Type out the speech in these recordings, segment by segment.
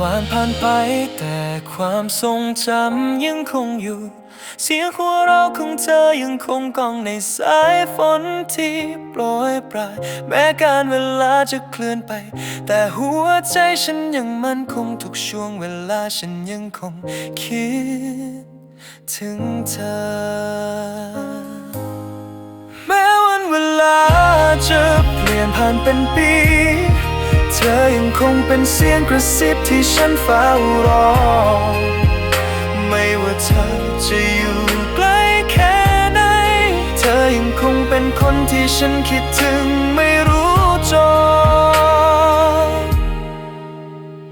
วานไป แต่ความทรงจำยังคงอยู่ เสียงหัวเราของเธอยังคงก้องในสายฝนที่โปรยปลาย แม้การเวลาจะเคลื่อนไป แต่หัวใจฉันยังมั่นคงทุกช่วงเวลาฉันยังคงคิดถึงเธอ แม้วันเวลาจะเปลี่ยนผ่านเป็นปี คงเป็นเสียงกระซิบที่ฉันเฝ้ารอ ไม่ว่าเธอจะอยู่ไกล้แค่ไหน เธอยังคงเป็นคนที่ฉันคิดถึงไม่รู้จบ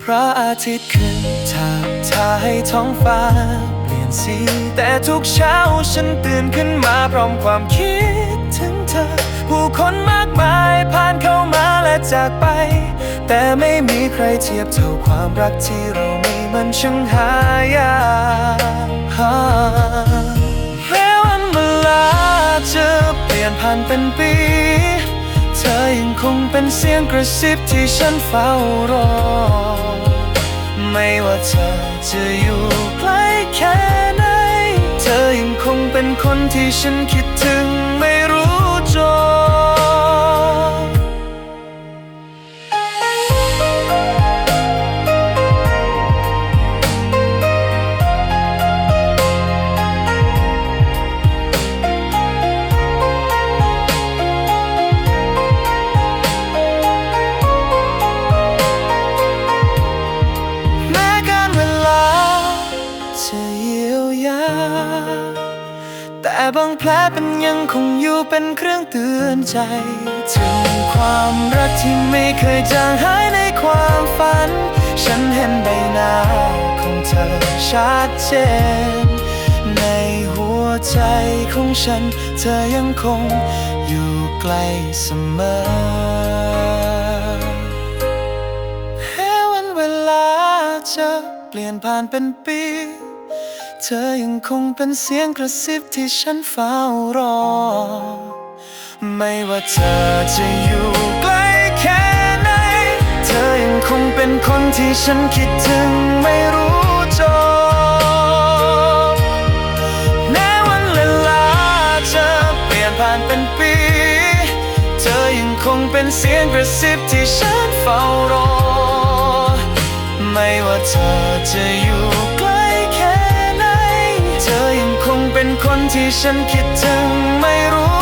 พระอาทิตย์ขึ้นทาบทาให้ท้องฟ้าเปลี่ยนสี แต่ทุกเช้าฉันตื่นขึ้นมาพร้อมความคิดถึงเธอ ผู้คนมากมายผ่านเข้ามาและจากไป แต่ไม่มีใครเทียบเท่าความรักที่เรามีมันช่างหายากแม้วันเวลาจะเปลี่ยนผ่านเป็นปี เธอยังคงเป็นเสียงกระซิบที่ฉันเฝ้ารอ ไม่ว่าเธอจะอยู่ไกลแค่ไหน เธอยังคงเป็นคนที่ฉันคิดถึง บางแผลเป็นยังคงอยู่เป็นเครื่องเตือนใจ ถึงความรักที่ไม่เคยจางหายในความฝัน ฉันเห็นใบหน้าของเธอชัดเจน ในหัวใจของฉัน เธอยังคงอยู่ใกล้เสมอแม้วันเวลาจะเปลี่ยนผ่านเป็นปี เธอยังคงเป็นเสียงกระซิบที่ฉันเฝ้ารอ ไม่ว่าเธอจะอยู่ไกลแค่ไหน เธอยังคงเป็นคนที่ฉันคิดถึงไม่รู้จบแม้วันเวลาจะเปลี่ยนผ่านเป็นปี เธอยังคงเป็นเสียงกระซิบที่ฉันเฝ้ารอ ไม่ว่าเธอจะอยู่ ที่ฉันคิดถึงไม่รู้